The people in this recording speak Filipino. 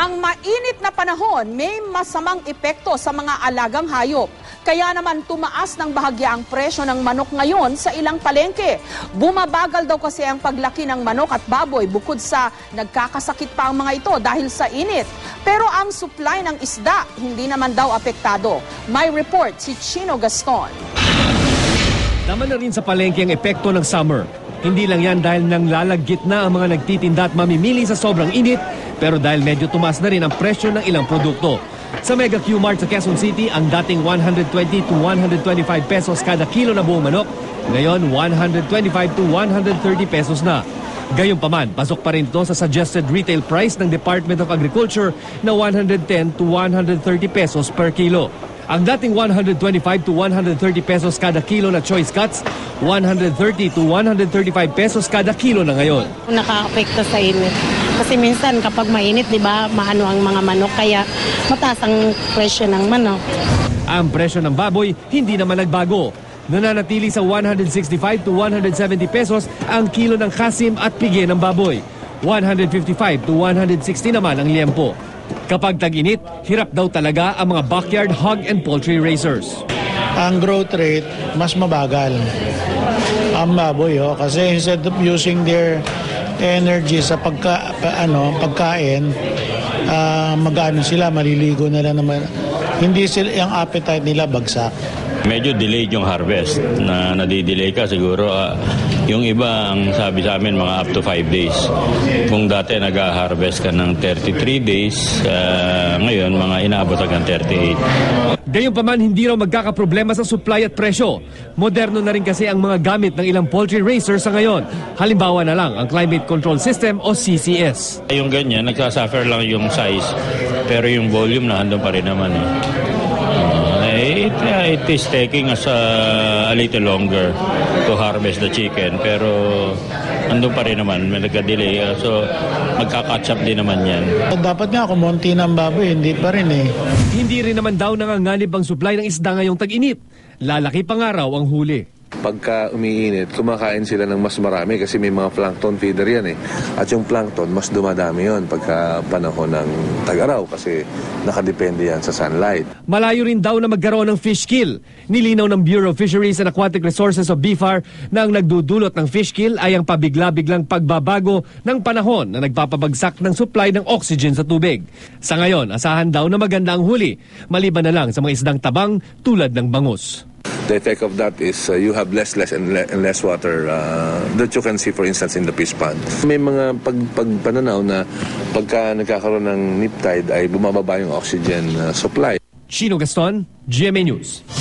Ang mainit na panahon may masamang epekto sa mga alagang hayop. Kaya naman tumaas ng bahagya ang presyo ng manok ngayon sa ilang palengke. Bumabagal daw kasi ang paglaki ng manok at baboy bukod sa nagkakasakit pa ang mga ito dahil sa init. Pero ang supply ng isda hindi naman daw apektado. May report si Chino Gaston. Naman na rin sa palengke ang epekto ng summer. Hindi lang yan dahil nang lalagit na ang mga nagtitinda at mamimili sa sobrang init, pero dahil medyo tumas na rin ang presyo ng ilang produkto. Sa Mega Q-Mart sa Quezon City, ang dating 120 to 125 pesos kada kilo na buong manok, ngayon 125 to 130 pesos na. Gayunpaman, pasok pa rin ito sa suggested retail price ng Department of Agriculture na 110 to 130 pesos per kilo. Ang dating 125 to 130 pesos kada kilo na choice cuts, 130 to 135 pesos kada kilo na ngayon. nakaka-apekto sa init. Kasi minsan kapag mainit, di ba, maano ang mga manok, kaya mataas ang presyo ng manok. Ang presyo ng baboy hindi naman nagbago. Nananatili sa 165 to 170 pesos ang kilo ng kasim at pige ng baboy. 155 to 160 naman ang liempo. Kapag tag-init, hirap daw talaga ang mga backyard hog and poultry raisers. ang growth rate mas mabagal. Ang baboy, oh, kasi instead of using their energy sa pagka, pa- ano, pagkain, ah, mag-ano sila, maliligo na lang naman. Hindi sila, yung appetite nila bagsak. Medyo delayed yung harvest na nadidelay ka siguro ah, yung iba ang sabi sa amin mga up to 5 days. Kung dati nag-harvest ka ng 33 days, ah, ngayon mga inaabot hanggang 38. Gayunpaman, hindi raw magkakaproblema sa supply at presyo. Moderno na rin kasi ang mga gamit ng ilang poultry raisers sa ngayon. Halimbawa na lang ang Climate Control System o CCS. Yung ganyan, nagsasuffer lang yung size, pero yung volume na handong pa rin naman. Eh. Ah, it, it is taking us ah, a little longer to harvest the chicken, pero andun pa rin naman, may nagka-delay. ah, so, magka-catch up din naman yan. Dapat nga, kumonti ng baboy, hindi pa rin eh. Hindi rin naman daw nanganganib ang supply ng isda ngayong tag-init. Lalaki pa nga raw ang huli. Pagka umiinit, kumakain sila ng mas marami kasi may mga plankton feeder yan eh. At yung plankton, mas dumadami yon pagka panahon ng tag-araw kasi nakadepende yan sa sunlight. Malayo rin daw na magkaroon ng fish kill. Nilinaw ng Bureau of Fisheries and Aquatic Resources of BFAR na ang nagdudulot ng fish kill ay ang pabigla-biglang pagbabago ng panahon na nagpapabagsak ng supply ng oxygen sa tubig. Sa ngayon, asahan daw na maganda ang huli, maliban na lang sa mga isdang tabang tulad ng bangus. The effect of that is uh, you have less, less, and, le- and less water uh, that you can see for instance in the fish pond. May mga pag, pagpananaw na pagka nagkakaroon ng nip tide ay bumababa yung oxygen uh, supply. Chino Gaston, GMA News.